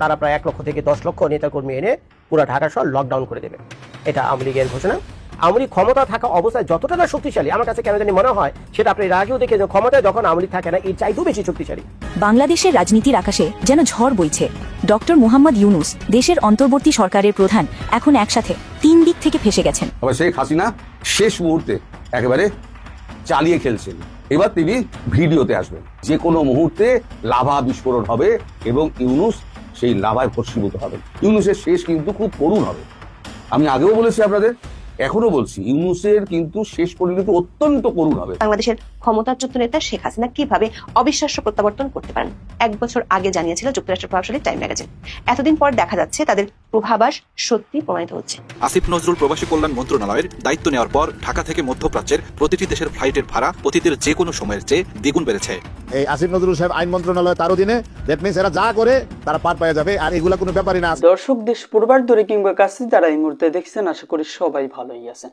তারা প্রায় এক লক্ষ থেকে দশ লক্ষ নেতাকর্মী এনে পুরো ঢাকা সহ লকডাউন করে দেবে। এটা আওয়ামী লীগের ঘোষণা। আওয়ামী লীগ ক্ষমতা থাকা অবস্থায় যতটা না শক্তিশালী আমার কাছে কেন জানি মনে হয় সেটা আপনি এর আগেও দেখে যে ক্ষমতায় যখন আওয়ামী লীগ থাকে না এর চাইতেও বেশি শক্তিশালী। বাংলাদেশের রাজনীতির আকাশে যেন ঝড় বইছে। ডক্টর মোহাম্মদ ইউনুস দেশের অন্তর্বর্তী সরকারের প্রধান এখন একসাথে তিন দিক থেকে ফেসে গেছেন। তবে শেখ হাসিনা শেষ মুহূর্তে একেবারে চালিয়ে খেলছেন। এবার তিনি ভিডিওতে আসবেন। যে কোনো মুহূর্তে লাভা বিস্ফোরণ হবে এবং ইউনুস সেই লাভায় ভস্মীভূত হবে। ইউনুসের শেষ কিন্তু খুব করুণ হবে। আমি আগেও বলেছি আপনাদের এখনও বলছি ইউনুসের কিন্তু শেষ পরিণতি অত্যন্ত করুণ হবে। বাংলাদেশের ক্ষমতাচ্যুত নেতা শেখ হাসিনা কীভাবে অবিশ্বাস্য প্রত্যাবর্তন করতে পারেন? এক বছর আগে জানিয়েছিল যুক্তরাষ্ট্রের প্রভাবশালী টাইম ম্যাগাজিন। এতদিন পর দেখা যাচ্ছে তাদের পূর্বাভাস সত্যি প্রমাণিত হচ্ছে। আসিফ নজরুল প্রবাসী কল্যাণ মন্ত্রণালয়ের দায়িত্ব নেওয়ার পর ঢাকা থেকে মধ্যপ্রাচ্যের প্রতিটি দেশের ফ্লাইটের ভাড়া অতীতের যে কোনো সময়ের চেয়ে দ্বিগুণ বেড়েছে। এই আসিফ নজরুল সাহেব আইন মন্ত্রণালয় তার অধীনে দ্যাট মিনস এরা যা করে তারা পার পাওয়া যাবে আর এগুলা কোনো ব্যাপারই না। দর্শক দেশ পূর্বার দূরে কিংবা কাছে যারা এই মুহূর্তে দেখছেন আশা করি সবাই ভালোই আছেন।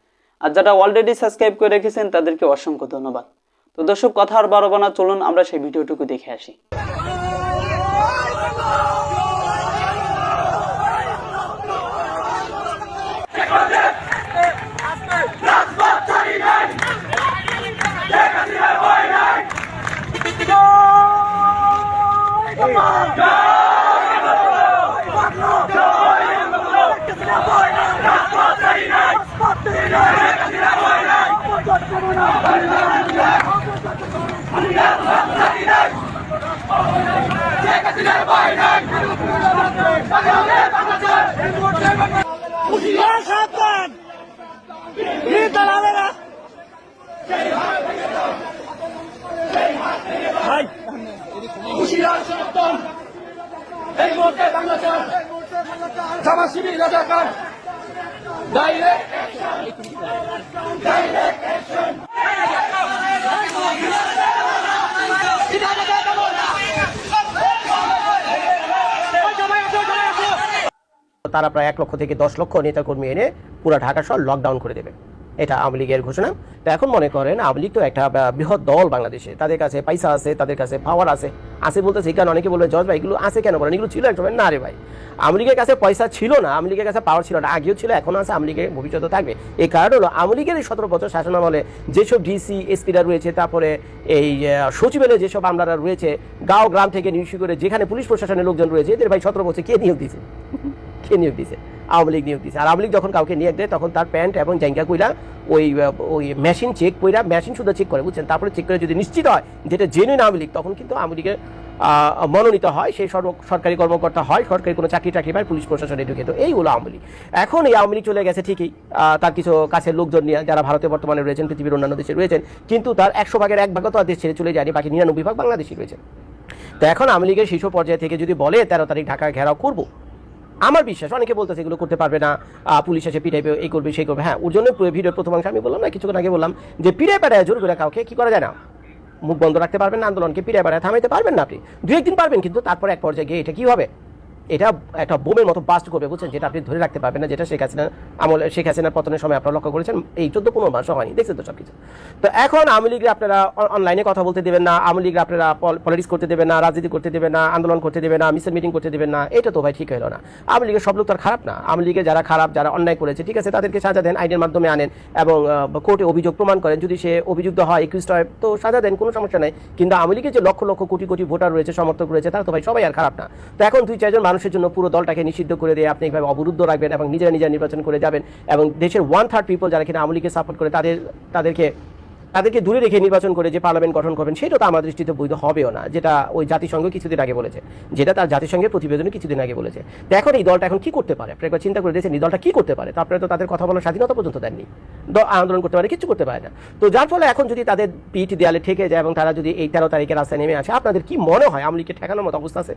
আর যারা অলরেডি সাবস্ক্রাইব করে রেখেছেন তাদেরকে অসংখ্য ধন্যবাদ। তো দর্শক, কথা আর বারো বানা চলুন আমরা সেই ভিডিওটুকু দেখে আসি। তারা প্রায় এক লক্ষ থেকে দশ লক্ষ নেতাকর্মী এনে পুরো ঢাকা শহর লকডাউন করে দেবে। এটা আওয়ামী লীগের ঘোষণা। তো এখন মনে করেন আওয়ামী লীগ তো একটা বৃহৎ দল বাংলাদেশে। তাদের কাছে পয়সা আছে, তাদের কাছে পাওয়ার আছে। আছে বলতে সেখানে অনেকে বলবে, জজ ভাই, এগুলো আছে কেন বলেন? এগুলো ছিল এক সময় না রে ভাই। আওয়ামী লীগের কাছে পয়সা ছিল না, আওয়ামী লীগের কাছে পাওয়ার ছিল না, আগেও ছিল, এখন আছে, আওয়ামী লীগের ভবিষ্যতে থাকবে। এই কারণ হলো, আওয়ামী লীগের এই সতেরো বছর শাসনামলে যেসব ডিসি এসপিরা রয়েছে, তারপরে এই সচিবালয়ে যেসব আমলারা রয়েছে, গাঁও, গ্রাম থেকে নিউজ করে যেখানে পুলিশ প্রশাসনের লোকজন রয়েছে, এদের ভাই সতেরো বছর কে নিয়োগ দিয়েছে? কে নিয়োগ দিয়েছে আওয়ামী লীগ নিয়োগ দিয়েছে আর আওয়ামী লীগ যখন কাউকে নিয়োগ দেয়, তখন তার প্যান্ট এবং জাঙ্গা কইরা ওই ওই মেশিন চেক কইরা মেশিন শুধু চেক করে, বুঝছেন? তারপরে চেক করে যদি নিশ্চিত হয় যেটা জেনুইন আওয়ামী লীগ, তখন কিন্তু আওয়ামী লীগের মনোনীত হয়, সেই সর্ব, সরকারি কর্মকর্তা হয়, সরকারি কোনো চাকরি টাকরি পায়, পুলিশ প্রশাসনে ঢুকে তো এই হলো আওয়ামী লীগ। এখন এই আওয়ামী লীগ চলে গেছে ঠিকই তার কিছু কাছের লোকজন নিয়ে, যারা ভারতে বর্তমানে রয়েছেন, পৃথিবীর অন্যান্য দেশে রয়েছেন, কিন্তু তার একশো ভাগের এক ভাগও তো আর দেশ ছেড়ে চলে যায়নি, বাকি নিরানব্বই ভাগ বাংলাদেশি রয়েছে। তো এখন আওয়ামী লীগের শীর্ষ পর্যায় থেকে যদি বলে তেরো তারিখ ঢাকায় ঘেরাও করব আমার বিশ্বাস, অনেকে বলতেছে এগুলো করতে পারবে না পুলিশ এসে পিটাইবে, এই করবে, সেই করবে। হ্যাঁ ওর জন্য ভিডিওর প্রথম অংশে আমি বললাম না, কিছুক্ষণ আগে বললাম যে পিড়ায় পেড়ায় জোর করে কাউকে কি করা যায় না। মুখ বন্ধ রাখতে পারবেন না, আন্দোলনকে পিড়ে পেড়ায় থামাইতে পারবেন না আপনি। দু একদিন পারবেন, কিন্তু তারপর এক পর্যায়ে গিয়ে এটা কি হবে? এটা একটা বোমের মতো বাস্ট করবে, বুঝছেন? যেটা আপনি ধরে রাখতে পারবেন না, যেটা শেখ হাসিনা আমলে, শেখ হাসিনার পতনের সময় আপনারা লক্ষ্য করেছেন। এই চোদ্দ পনেরো মাস হয়নি, দেখছেন তো সবকিছু। তো এখন আওয়ামী লীগের আপনারা অনলাইনে কথা বলতে দেবেন না, আওয়ামী লীগের আপনারা পলিটিক্স করতে দেবেন না, রাজনীতি করতে দেবেন না, আন্দোলন করতে দেবেন না, মিছিল মিটিং করতে দেবেন না, এটা তো ভাই ঠিক হলো না। আওয়ামী লীগের সব লোক তো খারাপ না। আওয়ামী লীগের যারা খারাপ, যারা অন্যায় করেছে, ঠিক আছে, তাদেরকে সাজা দেন, আইনের মাধ্যমে আনেন এবং কোর্টে অভিযোগ প্রমাণ করেন। যদি সে অভিযুক্ত হয় একুশট হয়, তো সাজা দেন, কোনো সমস্যা নেই। কিন্তু আওয়ামী লীগের যে লক্ষ লক্ষ কোটি কোটি ভোটার রয়েছে, সমর্থক রয়েছে, তারা তো ভাই সবাই আর খারাপ না। তো এখন দুই, চারজন মানুষের জন্য পুরো দলটাকে নিষিদ্ধ করে দিয়ে আপনি এইভাবে অবরুদ্ধ রাখবেন এবং নিজেরা নিজেরা নির্বাচন করে যাবেন এবং দেশের ওয়ান থার্ড পিপল যারা কিনা আওয়ামী লীগকে সাপোর্ট করে তাদের, তাদেরকে তাদেরকে দূরে রেখে নির্বাচন করে যে পার্লামেন্ট গঠন করবেন, সেটা তো আমার দৃষ্টিতে বৈধ হবেও না, যেটা ওই জাতিসংঘ কিছুদিন আগে বলেছে, যেটা তার জাতিসংঘের প্রতিবেদনে কিছুদিন আগে বলেছে। তো এখন এই দলটা এখন কি করতে পারে? আপনি একবার চিন্তা করে দিয়েছেন এই দলটা কি করতে পারে? তো আপনারা তো তাদের কথা বলার স্বাধীনতা পর্যন্ত দেননি। আন্দোলন করতে পারে কিছু করতে পারে না। তো যার ফলে এখন যদি তাদের পিঠ দেয়ালে ঠেকে যায় এবং তারা যদি এই তেরো তারিখে রাস্তায় নেমে আসে, আপনাদের কি মনে হয়? আওয়ামী লীগকে ঠেকানোর মতো অবস্থা আছে?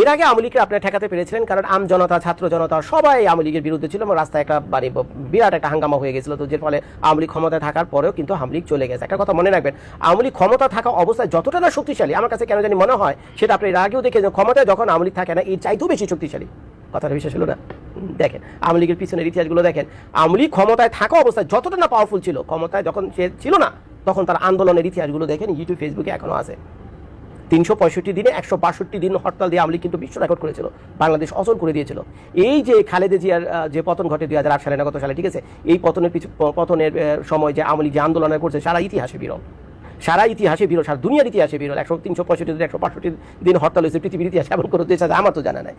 এর আগে আওয়ামী লীগকে আপনারা ঠেকাতে পেরেছিলেন, কারণ আম জনতা, ছাত্র জনতা সবাই আওয়ামী লীগের বিরুদ্ধে ছিল, এবং রাস্তায় একটা মানে বিরাট একটা হাঙ্গামা হয়ে গেছিল, তো যে ফলে আওয়ামী লীগ ক্ষমতায় থাকার পরেও কিন্তু আওয়ামী লীগ চলে গেছে। একটা কথা মনে রাখবেন, আওয়ামী লীগ ক্ষমতা থাকা অবস্থায় যতটা না শক্তিশালী, আমার কাছে কেন জানি মনে হয়, সেটা আপনি এর আগেও দেখে ক্ষমতায় যখন আওয়ামী লীগ থাকে না, এর চাইতেও বেশি শক্তিশালী। কথাটা বিশ্বাস হলো না? দেখেন, আওয়ামী লীগের পিছনের ইতিহাসগুলো দেখেন, আওয়ামী লীগ ক্ষমতায় থাকা অবস্থায় যতটা না পাওয়ারফুল ছিল, ক্ষমতায় যখন সে ছিল না, তখন তার আন্দোলনের ইতিহাসগুলো দেখেন ইউটিউব ফেসবুকে এখনও আছে। তিনশো পঁয়ষট্টি দিনে, একশো বাষট্টি দিন হরতাল দিয়ে আওয়ামী কিন্তু বিশ্ব রেকর্ড করেছিল, বাংলাদেশ অচল করে দিয়েছিল। এই যে খালেদা জিয়ার যে পতন ঘটে দুই হাজার আট সালে, না গত সালে, ঠিক আছে? এই পতনের পিছু পতনের সময় যে আওয়ামী যে আন্দোলন করছে, সারা ইতিহাসে বিরল। সারা ইতিহাসে বিরল, সারা দুনিয়ার ইতিহাসে বিরল। একশো, তিনশো পঁয়ষট্টি দিন, একশো বাষট্টি দিন হরতাল হয়েছে, পৃথিবীর ইতিহাসে এমন কোনো দেশ আমার তো জানা নাই।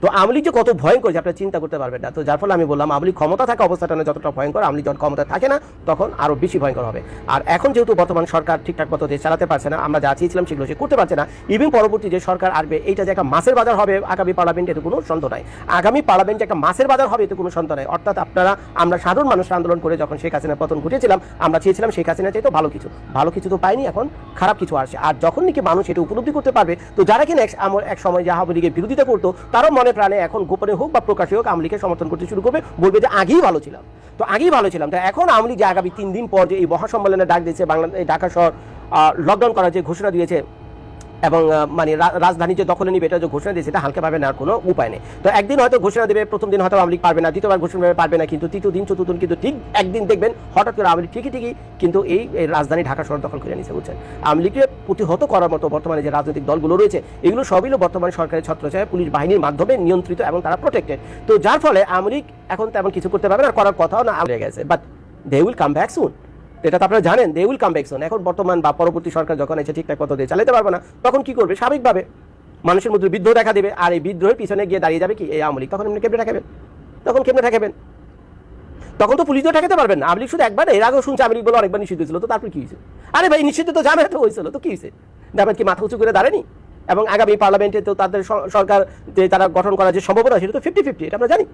তো আওয়ামী লীগ যে কত ভয়ঙ্কর যে আপনারা চিন্তা করতে পারবেন না। তো যার ফলে আমি বললাম আওয়ামী লীগ ক্ষমতা থাকা অবস্থাটা না যতটা ভয়ঙ্কর আওয়ামী লীগ যখন ক্ষমতা থাকে না, তখন আরও বেশি ভয়ঙ্কর হবে। আর এখন যেহেতু বর্তমান সরকার ঠিকঠাক মতো দেশ চালাতে পারছে না, আমরা যা চেয়েছিলাম সেগুলো সে করতে পারছে না ইভিন পরবর্তী যে সরকার আসবে, এইটা যে একটা মাছের বাজার হবে আগামী পার্লামেন্টে, এতে কোনো সন্দেহ নাই। আগামী পার্লামেন্টে একটা মাছের বাজার হবে, এতে কোনো সন্দেহ নাই। অর্থাৎ আপনারা, আমরা সাধারণ মানুষ আন্দোলন করে যখন শেখ হাসিনার পতন ঘটেছিলাম, আমরা চেয়েছিলাম শেখ হাসিনা চাইতো ভালো কিছু। ভালো কিছু তো পাইনি, এখন খারাপ কিছু আসছে। আর যখন নাকি মানুষ এটা উপলব্ধি করতে পারবে, তো যারা কিনা এক আমল- সময় যে আওয়ামী বিরোধিতা করতো, তারাও মনে প্রাণে এখন গোপনে হোক বা প্রকাশে হোক আমলিকে সমর্থন করতে শুরু করবে, বলবে যে আগেই ভালো ছিলাম। তো আগেই ভালো ছিলাম। তো এখন আওয়ামী লীগ যে আগামী তিন দিন পর যে এই মহাসম্মেলনে ডাক দিয়েছে, বাংলা ঢাকা শহর লকডাউন করার যে ঘোষণা দিয়েছে এবং মানে রাজধানী যে দখলে নিবে, এটা যে ঘোষণা দিয়েছে, এটা হালকাভাবে নেওয়ার কোনো উপায় নেই। তো একদিন হয়তো ঘোষণা দেবে, প্রথম দিন হয়তো আওয়ামী লীগ পারবে না, দ্বিতীয়বার ঘোষণা পারবে না, কিন্তু তৃতীয় দিন, চতুর্থ দিন, কিন্তু ঠিক একদিন দেখবেন, হঠাৎ করে আওয়ামী লীগ ঠিকই ঠিকই, কিন্তু এই রাজধানী ঢাকা শহর দখল করে নিয়েছে, বুঝছেন? আওয়ামী লীগকে প্রতিহত করার মতো বর্তমানে যে রাজনৈতিক দলগুলো রয়েছে, এগুলো সবই বর্তমানে সরকারের ছত্রছায়া পুলিশ বাহিনীর মাধ্যমে নিয়ন্ত্রিত এবং তারা প্রোটেক্টেড তো যার ফলে আওয়ামী লীগ এখন তেমন কিছু করতে পারবে না করার কথাও না আগে গেছে। But they will come back soon এটা তো আপনারা জানেন দে উইল কাম ব্যাক সুন এখন বর্তমান বা পরবর্তী সরকার যখন এসে ঠিকঠাক মতো দিয়ে চালাতে পারবে না, তখন কি করবে? স্বাভাবিকভাবে মানুষের মধ্যে বিদ্রোহ দেখা দেবে, আর এই বিদ্রোহের পিছনে গিয়ে দাঁড়িয়ে যাবে কি? এই আওয়ামী লীগ। তখন এমনি কেমনে ঠেকাবেন তখন কেমনে ঠেকাবেন তখন তো পুলিশ দিয়ে ঠেকাতে পারবেন না। আওয়ামী লীগ শুধু একবার, এর আগেও শুনছে আওয়ামী লীগ বলে অনেকবার নিষিদ্ধ ছিল। তো তারপর কি হয়েছে? আরে ভাই, নিষিদ্ধ তো জামায়াত হয়েছিল। তো কি হয়েছে? জামায়াত কি মাথা উঁচু করে দাঁড়ায়নি? এবং আগামী পার্লামেন্টে তো তাদের সরকার যে তারা গঠন করার যে সম্ভাবনা, সেটা তো ফিফটি ফিফটি এটা আমরা জানি।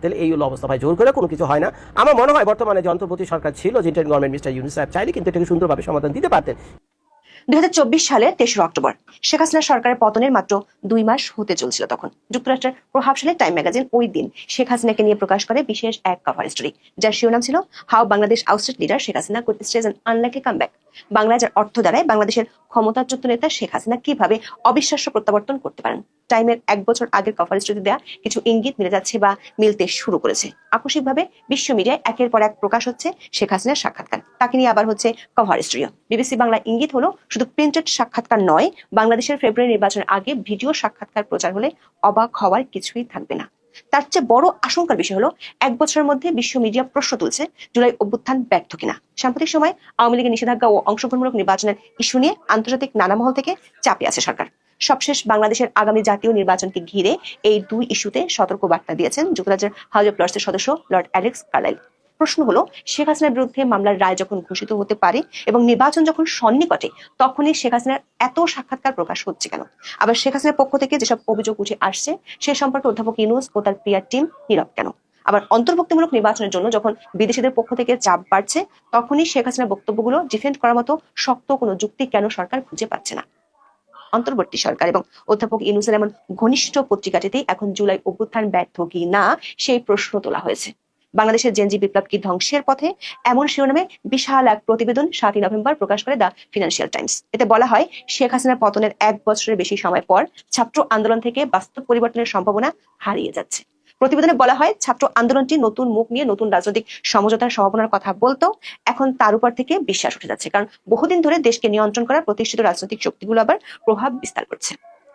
তাহলে এই হলো অবস্থা। ভাই, জোর করে কোনো কিছু হয় না। আমার মনে হয় বর্তমানে যন্ত্রপতি সরকার ছিল যে গভর্নমেন্ট মিস্টার ইউনিসেফ চাইলে কিন্তু এটাকে সুন্দরভাবে সমাধান দিতে পারতেন। দুই সালে তেসরা অক্টোবর। শেখ হাসিনা সরকারের পতনের মাত্র দুই মাস হতে চলছিল তখন। যুক্তরাষ্ট্রের প্রভাবশালী টাইম ম্যাগাজিন ওই দিন শেখ হাসিনাকে নিয়ে প্রকাশ করে বিশেষ এক কভার স্টোরি যার শিরোনাম ছিল how Bangladesh ousted leader Sheikh Hasina could stage an unlikely comeback বাংলায় যার অর্থ দ্বারায় বাংলাদেশের ক্ষমতাচ্যুত নেতা শেখ হাসিনা কীভাবে অবিশ্বাস্য প্রত্যাবর্তন করতে পারেন? টাইমের এক বছর আগের কভার স্টোরি দেওয়া কিছু ইঙ্গিত মিলে যাচ্ছে বা মিলতে শুরু করেছে। আকস্মিকভাবে বিশ্ব মিডিয়ায় একের পর এক প্রকাশ হচ্ছে শেখ হাসিনার সাক্ষাৎকার। তাকে নিয়ে আবার হচ্ছে কভার স্টোরিও বিবিসি বাংলা ইঙ্গিত হলো শুধু প্রিন্টেড সাক্ষাৎকার নয়, বাংলাদেশের ফেব্রুয়ারি নির্বাচনের আগে ভিডিও সাক্ষাৎকার প্রচার হলে অবাক হওয়ার কিছুই থাকবে না। তার চেয়ে বড় আশঙ্কার বিষয় হলো, এক বছরের মধ্যে বিশ্ব মিডিয়া প্রশ্ন তুলছে জুলাই অভ্যুত্থান ব্যর্থ কিনা। সাম্প্রতিক সময় আওয়ামী লীগের নিষেধাজ্ঞা ও অংশগ্রহণমূলক নির্বাচনের ইস্যু নিয়ে আন্তর্জাতিক নানা মহল থেকে চাপে আছে সরকার। সবশেষ বাংলাদেশের আগামী জাতীয় নির্বাচনকে ঘিরে এই দুই ইস্যুতে সতর্ক বার্তা দিয়েছেন যুক্তরাজ্যের হাউস অফ লর্ডসের সদস্য লর্ড অ্যালেক্স কার্লাইল প্রশ্ন হলো, শেখ হাসিনার বিরুদ্ধে মামলার রায় যখন ঘোষিত হতে পারে এবং নির্বাচন যখন সন্নিকটে, তখনই শেখ হাসিনার এত সাক্ষাৎকার প্রকাশ হচ্ছে কেন? আবার শেখ হাসিনার পক্ষ থেকে যেসব অভিযোগ উঠে আসছে, সে সম্পর্কে অধ্যাপক ইউনুস ও তার পিয়ার টিম নীরব কেন? আবার অন্তর্ভুক্তিমূলক নির্বাচনের জন্য যখন বিদেশিদের পক্ষ থেকে চাপ বাড়ছে, তখনই শেখ হাসিনার বক্তব্যগুলো ডিফেন্ড করার মতো শক্ত কোনো যুক্তি কেন সরকার খুঁজে পাচ্ছে না? অন্তর্বর্তী সরকার এবং অধ্যাপক ইউনুসের এমন ঘনিষ্ঠ পত্রিকাটিতেই এখন জুলাই অভ্যুত্থান ব্যর্থ কি না, সেই প্রশ্ন তোলা হয়েছে। বাংলাদেশের জেনজি বিপ্লব কি ধ্বংসের পথে? এমন শিরোনামে বিশাল এক প্রতিবেদন সাতই নভেম্বর প্রকাশ করে দ্য ফিনান্সিয়াল টাইমস এতে বলা হয়, শেখ হাসিনার পতনের এক বছরের বেশি সময় পর ছাত্র আন্দোলন থেকে বাস্তব পরিবর্তনের সম্ভাবনা হারিয়ে যাচ্ছে। প্রতিবেদনে বলা হয়, ছাত্র আন্দোলনটি নতুন মুখ নিয়ে নতুন রাজনৈতিক সমঝোতার সম্ভাবনার কথা বলতো। এখন তার উপর থেকে বিশ্বাস উঠে যাচ্ছে, কারণ বহুদিন ধরে দেশকে নিয়ন্ত্রণ করা প্রতিষ্ঠিত রাজনৈতিক শক্তিগুলো আবার প্রভাব বিস্তার করছে।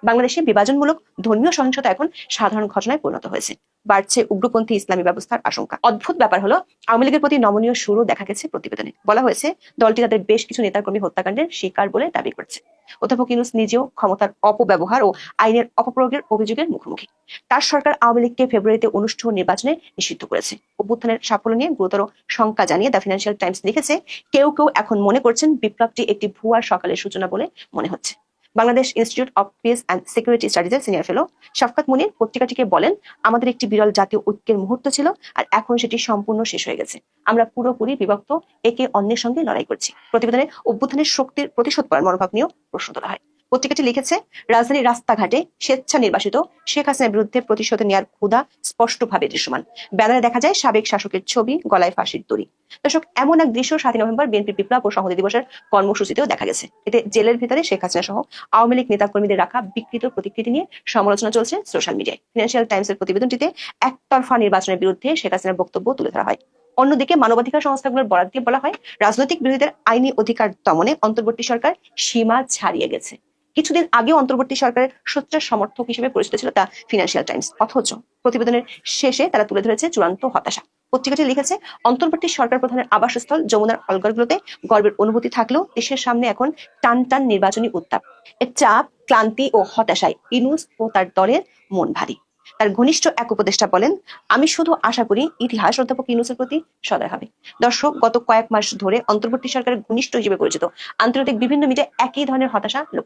বাংলাদেশে বিভাজনমূলক ধর্মীয় সহিংসতা এখন সাধারণ ঘটনায় পরিণত হয়েছে। বাড়ছে উগ্রপন্থী ইসলামী ব্যবস্থার আশঙ্কা। অদ্ভুত ব্যাপার হলো, আওয়ামী লীগের প্রতি নমনীয় সুরও দেখা গেছে প্রতিবেদনে। বলা হয়েছে, দলটি তাদের বেশ কিছু নেতাকর্মী হত্যাকাণ্ডের শিকার বলে দাবি করছে। অধ্যাপক ইউনুস নিজেও ক্ষমতার অপব্যবহার ও আইনের অপপ্রয়োগের অভিযোগের মুখোমুখি। তার সরকার আওয়ামী লীগকে ফেব্রুয়ারিতে অনুষ্ঠিত নির্বাচনে নিষিদ্ধ করেছে। অভ্যুত্থানের সাফল্য নিয়ে গুরুতর শঙ্কা জানিয়ে দ্য ফিনান্সিয়াল টাইমস লিখেছে, কেউ কেউ এখন মনে করছেন বিপ্লবটি একটি ভুয়া সকালের সূচনা বলে মনে হচ্ছে। Bangladesh Institute of Peace and Security স্টাডিজের senior fellow Shafqat Munir পত্রিকাটিকে বলেন, আমাদের একটি বিরল জাতীয় ঐক্যের মুহূর্ত ছিল আর এখন সেটি সম্পূর্ণ শেষ হয়ে গেছে। আমরা পুরোপুরি বিভক্ত, একে অন্যের সঙ্গে লড়াই করছি। প্রতিবেদনে অভ্যুত্থানের শক্তির প্রতিশোধ করার মনোভাব নিয়েও প্রশ্ন তোলা হয়। পত্রিকাটি লিখেছে রাজধানীর রাস্তাঘাটে স্বেচ্ছা নির্বাসিত শেখ হাসিনার বিরুদ্ধে প্রতিশোধ নেওয়ার ক্ষুধা স্পষ্টভাবে দৃশ্যমান। ব্যানারে দেখা যায় সাবেক শাসকের ছবি, গলায় ফাঁসির দড়ি। দর্শক, এমন এক দৃশ্য সাতই নভেম্বর বিএনপি বিপ্লব ও সংহতি দিবসের কর্মসূচিতেও দেখা গেছে। এতে জেলের ভিতরে শেখ হাসিনা সহ আওয়ামী লীগ নেতাকর্মীদের রাখা বিকৃত প্রতিকৃতি নিয়ে সমালোচনা চলছে সোশ্যাল মিডিয়ায়। ফিনান্সিয়াল টাইমসের প্রতিবেদনটিতে একতরফা নির্বাচনের বিরুদ্ধে শেখ হাসিনার বক্তব্য তুলে ধরা হয়। অন্যদিকে মানবাধিকার সংস্থাগুলোর বরাদ দিয়ে বলা হয়, রাজনৈতিক বিরোধীদের আইনি অধিকার দমনে অন্তর্বর্তী সরকার সীমা ছাড়িয়ে গেছে। কিছুদিন আগে অন্তর্বর্তী সরকারের সোচ্চার সমর্থক হিসেবে পরিচিত ছিল তা ফিনান্সিয়াল টাইমস অথচ প্রতিবেদনের শেষে তারা তুলে ধরেছে চূড়ান্ত হতাশা। পত্রিকাটি লিখেছে, অন্তর্বর্তী সরকার প্রধানের আবাসস্থল যমুনার হলঘরগুলোতে গর্বের অনুভূতি থাকলেও দেশের সামনে এখন টান টান নির্বাচনী উত্তাপ। এর চাপ, ক্লান্তি ও হতাশায় ইনুস ও তার দলের মন ভারী। তার ঘনিষ্ঠ এক উপদেষ্টা বলেন, আমি শুধু আশা করি ইতিহাস অধ্যাপক ইনুসের প্রতি সদয় হবে। দর্শক, গত কয়েক মাস ধরে অন্তর্বর্তী সরকারের ঘনিষ্ঠ হিসেবে পরিচিত আন্তর্জাতিক বিভিন্ন মিডিয়া একই ধরনের হতাশা